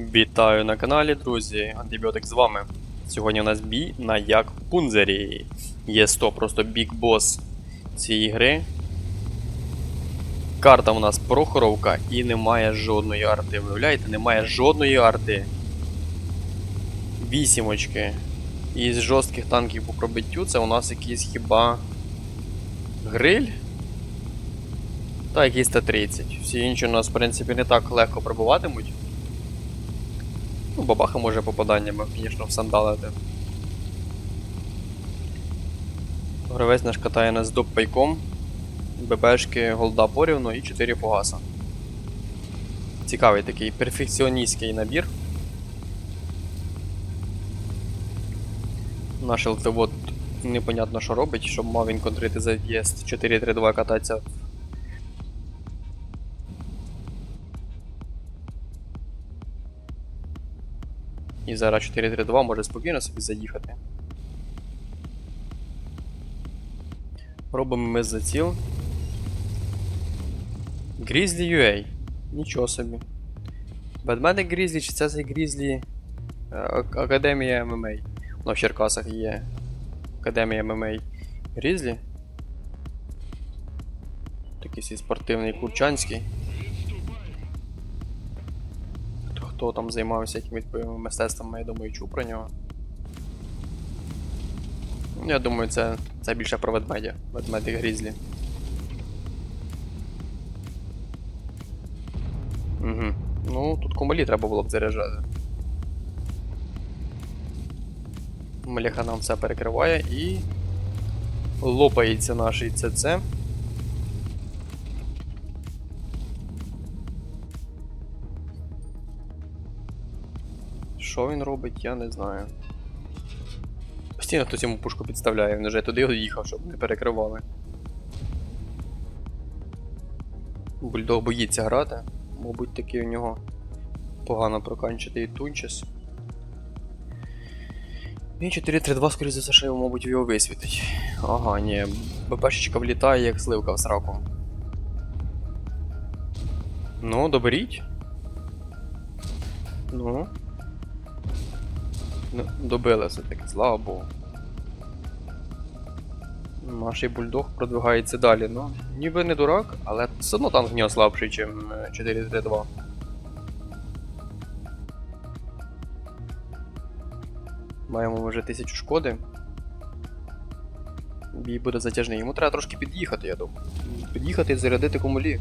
Вітаю на каналі, друзі. Антибіотик з вами. Сьогодні у нас бій на як Пунзері. Є 100 просто бік бос цієї гри. Карта у нас прохоровка і немає жодної арти. Виявляєте, немає жодної арти. Вісімочки. Із жорстких танків по пробиттю це у нас якийсь хіба гриль. Та якийсь Т-30. Всі інші у нас, в принципі, не так легко пробуватимуть. Ну, бабаха може попаданнями, звісно, всандалити. Гравець наш катає нас доп пайком. ББшки голда порівну і 4 фугаса. Цікавий такий перфекціоністський набір. Наш ЛТВОД непонятно що робить, щоб мав він контрити за в'їзд 4-3-2 кататися І зараз 4-3-2 може спокійно собі заїхати. Робимо ми заціл. Grizzly UA. Нічого собі. Ведмедик Grizzly чи це цей Grizzly е, Академія ММА. Воно в Черкасах є. Академія ММА. Grizzly. Такий свій спортивний курчанський. Хто- там займався якимись бойовими мистецтвами, я думаю, чув про нього. Я думаю, це, це більше про ведмедя. Ведмедик Грізлі. Угу. Ну, тут комалі треба було б заряджати. Мляха нам все перекриває і. Лопається наш ЦЦ. Що він робить, я не знаю. Постійно хтось йому пушку підставляє, він вже туди їхав, щоб не перекривали. Бульдог боїться грати. Мабуть, таки у нього погано проканчити і тунчес. І 4-3-2, скоріше за все, що мабуть, його висвітить. Ага, ні, БПшечка влітає, як сливка в сраку. Ну, доберіть. Ну. Ну, добили все-таки, слава Богу. Наш бульдог продвигається далі. Ну, ніби не дурак, але все одно танк нього слабший, ніж 4-3-2. Маємо вже 1000 шкоди. Бій буде затяжний. Йому треба трошки під'їхати, я думаю. Під'їхати і зарядити комулі.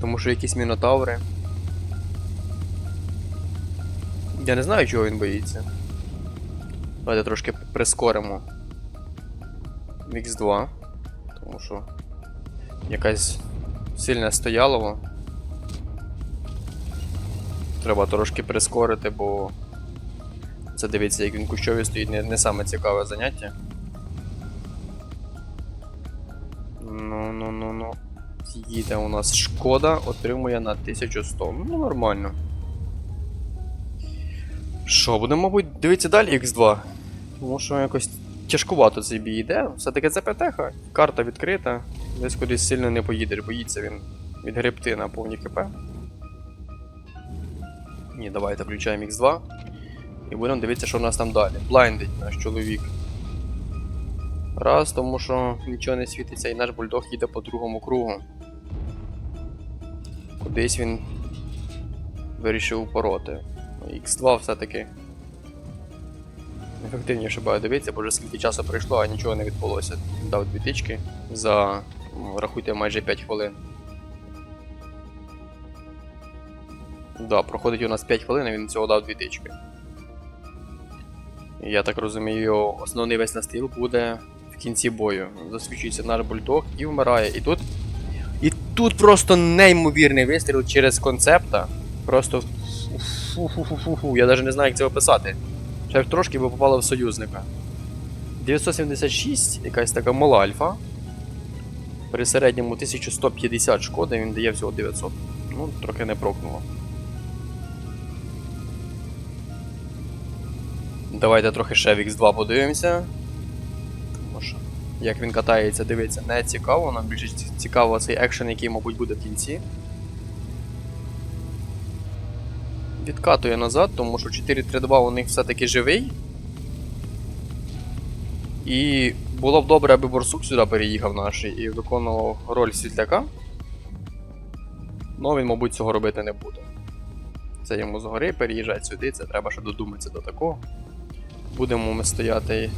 Тому що якісь мінотаври. Я не знаю, чого він боїться. Давайте трошки прискоримо. X2. Тому що якась сильне стоялово. Треба трошки прискорити, бо це дивіться, як він кущові стоїть, не, не саме цікаве заняття. Ну, ну, ну, ну. Їде у нас шкода, отримує на 1100. Ну, нормально. Що, будемо, мабуть, дивитися далі X2. Тому що якось тяжкувато цей бій йде. Все-таки це ПТХ, карта відкрита, десь кудись сильно не поїдеш, боїться він відгребти на повні КП. Ні, давайте включаємо X2. І будемо дивитися, що в нас там далі. Блайндить наш чоловік. Раз, тому що нічого не світиться, і наш бульдог їде по другому кругу. Кудись він вирішив упороти. X2 все-таки ефективніше буде дивитися, бо вже скільки часу пройшло, а нічого не відбулося. Дав дві тички за, рахуйте, майже 5 хвилин. Да, проходить у нас 5 хвилин, і він всього дав дві тички. Я так розумію, основний весь настил буде в кінці бою. Засвічується наш бульдог і вмирає. І тут. І тут просто неймовірний вистріл через концепта. Просто фу-фу-фу-фу-фу. Я навіть не знаю, як це описати. Ще трошки би попало в союзника. 976, якась така мала альфа. При середньому 1150 шкоди він дає всього 900. Ну, трохи не прокнуло. Давайте трохи ще в X2 подивимося. Тому що, як він катається, дивиться, не цікаво. Нам більше ці- цікаво цей екшен, який, мабуть, буде в кінці. Відкатує назад, тому що 4-3-2 у них все-таки живий. І було б добре, аби Борсук сюди переїхав наш і виконував роль світляка. Ну він, мабуть, цього робити не буде. Це йому згори, переїжджати сюди, це треба ще додуматися до такого. Будемо ми стояти.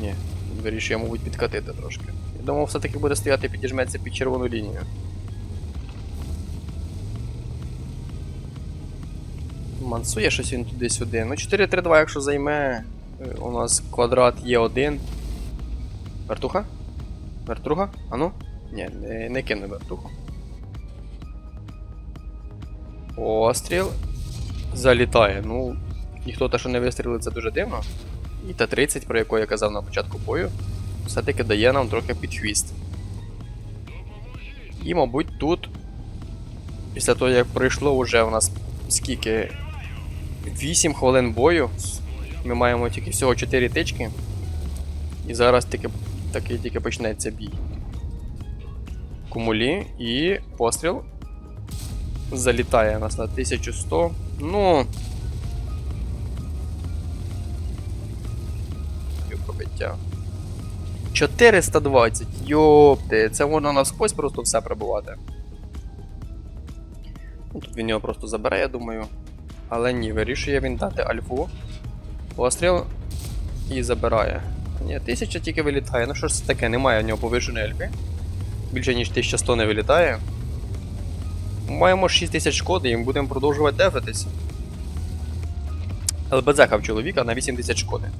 Ні, вирішує, мабуть, підкатити трошки. Я думав, все-таки буде стояти і підіжметься під червону лінію. Мансує щось він туди-сюди. Ну, 4-3-2, якщо займе, е, у нас квадрат є один. Вертуха? Вертруха? Ану? Ні, не, не кину вертуху. Постріл. Залітає. Ну, ніхто те, що не вистрілив, це дуже дивно. І Т-30, про яку я казав на початку бою, все-таки дає нам трохи під хвіст. І, мабуть, тут, після того, як пройшло вже у нас скільки 8 хвилин бою. Ми маємо тільки всього 4 тички. І зараз тільки, такий тільки почнеться бій. Кумулі і постріл. Залітає нас на 1100. Ну. І пробиття. 420. Йопти, це можна насквозь просто все пробувати. Ну, Тут він його просто забере, я думаю. Але ні, вирішує він дати альфу. Постріл і забирає. Ні, 1000 тільки вилітає. Ну що ж це таке, немає в нього повишеної альфи. Більше ніж 1100 не вилітає. Маємо 6000 шкоди і будемо продовжувати дефитись. ЛБЗ в чоловіка на 8000 шкоди.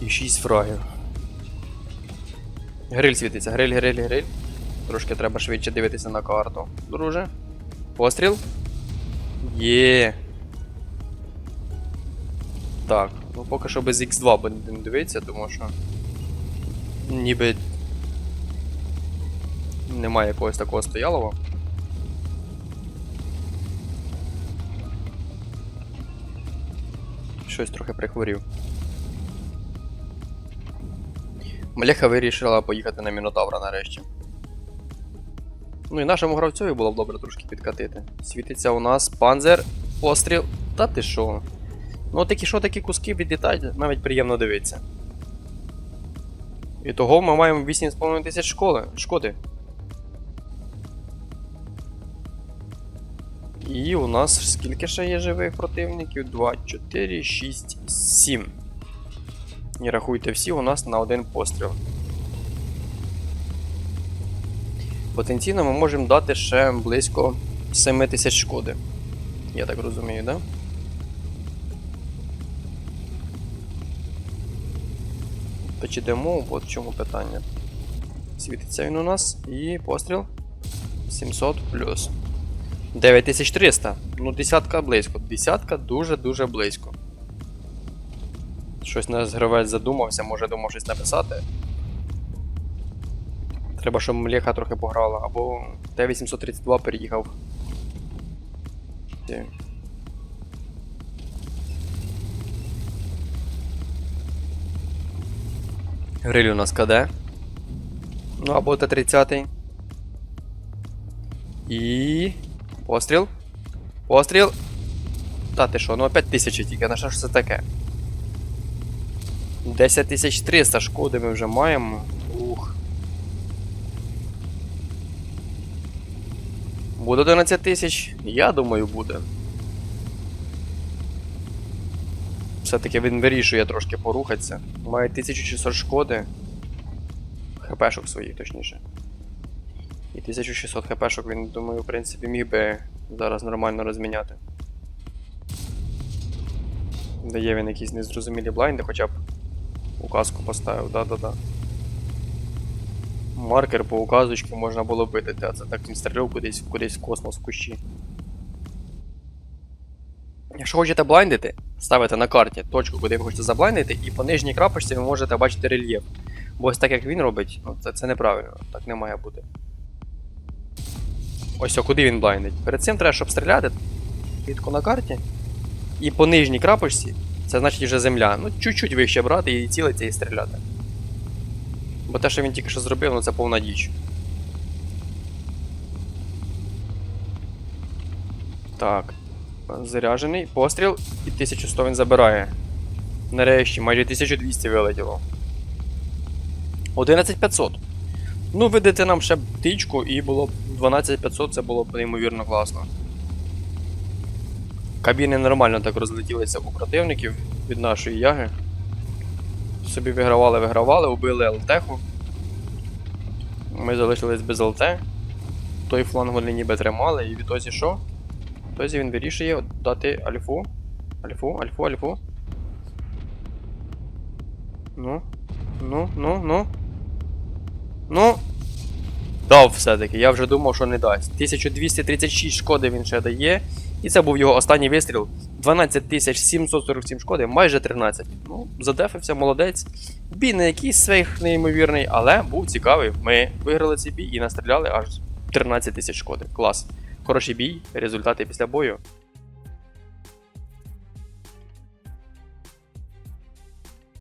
І 6 фрагів. Гриль світиться, гриль, гриль, гриль. Трошки треба швидше дивитися на карту. Друже. Постріл. Є. Так, ну поки що без X2 будемо дивитися, тому що. Ніби. Немає якогось такого стоялого. Щось трохи прихворів. Мляха вирішила поїхати на Мінотавра нарешті. Ну і нашому гравцю було б добре трошки підкатити. Світиться у нас панзер, постріл. Та ти що? Ну такі що такі куски відлітають, навіть приємно дивитися. І того ми маємо 8,5 тисяч школи, шкоди. І у нас скільки ще є живих противників? 2, 4, 6, 7. І рахуйте всі у нас на один постріл. Потенційно ми можемо дати ще близько 7 тисяч шкоди. Я так розумію, да? То от в чому питання. Світиться він у нас і постріл 700 плюс. 9300. Ну, десятка близько. Десятка дуже-дуже близько. Щось наш гравець задумався, може думав щось написати. Треба, щоб Млєха трохи пограла, або Т-832 переїхав. Гриль у нас КД. Ну, або Т-30. І. Постріл. Постріл. Та ти що, ну опять тисячі тільки, на що ж це таке? 10300 шкоди ми вже маємо. Буде 11 тисяч? Я думаю, буде. Все-таки він вирішує трошки порухатися. Має 1600 шкоди. ХПшок своїх, точніше. І 1600 хпшок він, думаю, в принципі, міг би зараз нормально розміняти. Дає він якісь незрозумілі блайнди, хоча б указку поставив, да-да-да. Маркер по указочці можна було бити, а це так він стріляв кудись, кудись в космос в кущі. Якщо хочете блайндити, ставите на карті точку, куди ви хочете заблайндити, і по нижній крапочці ви можете бачити рельєф. Бо ось так як він робить, ну, це, це неправильно, так не має бути. Ось о, куди він блайндить. Перед цим треба, щоб стріляти квітку на карті. І по нижній крапочці, це значить вже земля. Ну, чуть-чуть вище брати і цілиться і стріляти. Бо те, що він тільки що зробив, ну це повна діч. Так. Заряджений. Постріл і 1100 він забирає. Нарешті, майже 1200 вилетіло. 11500. Ну, видати нам ще птичку і було б 12500, це було б неймовірно класно. Кабіни нормально так розлетілися у противників від нашої яги. Собі вигравали, вигравали, убили ЛТху. Ми залишились без ЛТ. Той фланг вони ніби тримали, і відтоді що? Відтоді він вирішує дати альфу. Альфу, альфу, альфу. Ну. Ну, ну, ну. Ну. Дав все-таки. Я вже думав, що не дасть. 1236 шкоди він ще дає. І це був його останній вистріл. 12747 шкоди, майже 13. Ну, задефився, молодець. Бій не якийсь своїх неймовірний, але був цікавий. Ми виграли цей бій і настріляли аж 13 тисяч шкоди. Клас. Хороший бій, результати після бою.